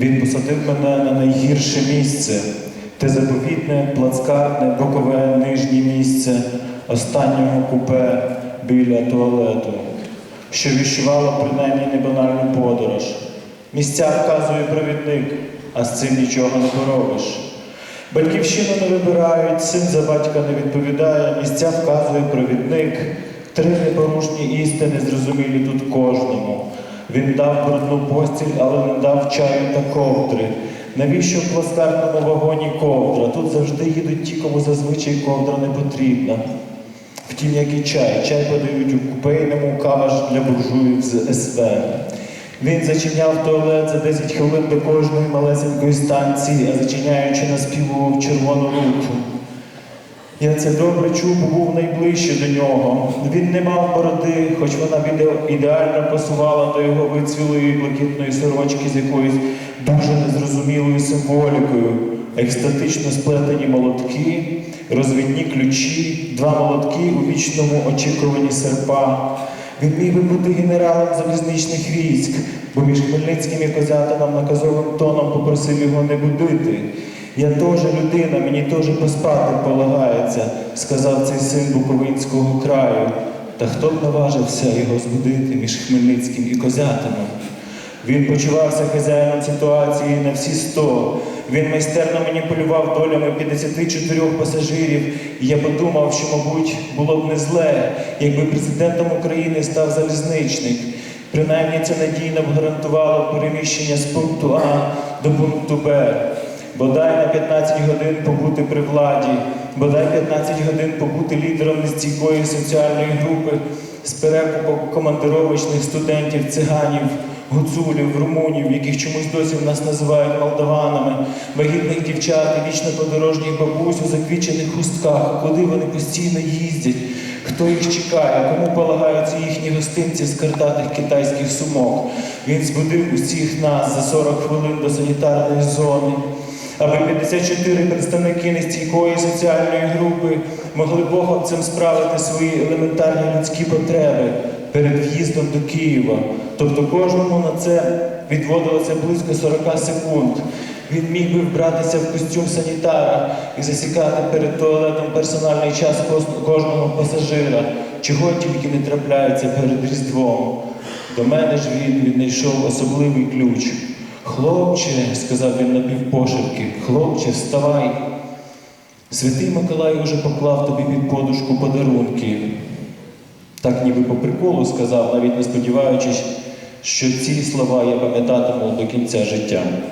Він посадив мене на найгірше місце, те заповітне, плацкартне, бокове нижнє місце останнього купе біля туалету, що віщувало принаймні небанальну подорож. Місця вказує провідник, а з цим нічого не поробиш. Батьківщину не вибирають, син за батька не відповідає, місця вказує провідник. Три непорушні істини зрозумілі тут кожному. Він дав брудну постіль, але не дав чаю та ковдри. Навіщо в плацкартному вагоні ковдра? Тут завжди їдуть ті, кому зазвичай ковдра не потрібна. Втім, як і чай. Чай подають у купейному, кава ж для буржуїв з СВ. Він зачиняв туалет за 10 хвилин до кожної малесенької станції, а зачиняючи наспівував червону руту. Я це добре чув, бо був найближче до нього. Він не мав бороди, хоч вона ідеально пасувала до його вицвілої блакитної сорочки з якоюсь дуже незрозумілою символікою. Екстатично сплетені молотки, розвідні ключі, два молотки у вічному очікуванні серпа. Він міг би бути генералом залізничних військ, бо між Хмельницьким і наказовим тоном попросив його не будити. Я теж людина, мені теж поспати полагається, сказав цей син Буковинського краю. Та хто б наважився його збудити між Хмельницьким і Козятином? Він почувався хазяїном ситуації на всі сто. Він майстерно маніпулював долями 54 пасажирів. І я подумав, що, мабуть, було б не зле, якби президентом України став залізничник. Принаймні це надійно б гарантувало переміщення з пункту А до пункту Б. Бодай на 15 годин побути при владі, бодай 15 годин побути лідером нестійкої соціальної групи з перекупок командировочних студентів, циганів, гуцулів, румунів, яких чомусь досі в нас називають молдаванами, вагітних дівчат і вічно подорожніх бабусь у заквічених хустках, куди вони постійно їздять, хто їх чекає, кому полагаються їхні гостинці з картатих китайських сумок. Він збудив усіх нас за 40 хвилин до санітарної зони аби 54 представники нестійкої соціальної групи могли богом справити свої елементарні людські потреби перед в'їздом до Києва. Тобто кожному на це відводилося близько 40 секунд. Він міг би вбратися в костюм санітара і засікати перед туалетом персональний час кожного пасажира, чого тільки не трапляється перед Різдвом. До мене ж він віднайшов особливий ключ. Хлопче, сказав він напівпошепки, хлопче, вставай. Святий Миколай уже поклав тобі під подушку подарунки. Так ніби по приколу сказав, навіть не сподіваючись, що ці слова я пам'ятатиму до кінця життя.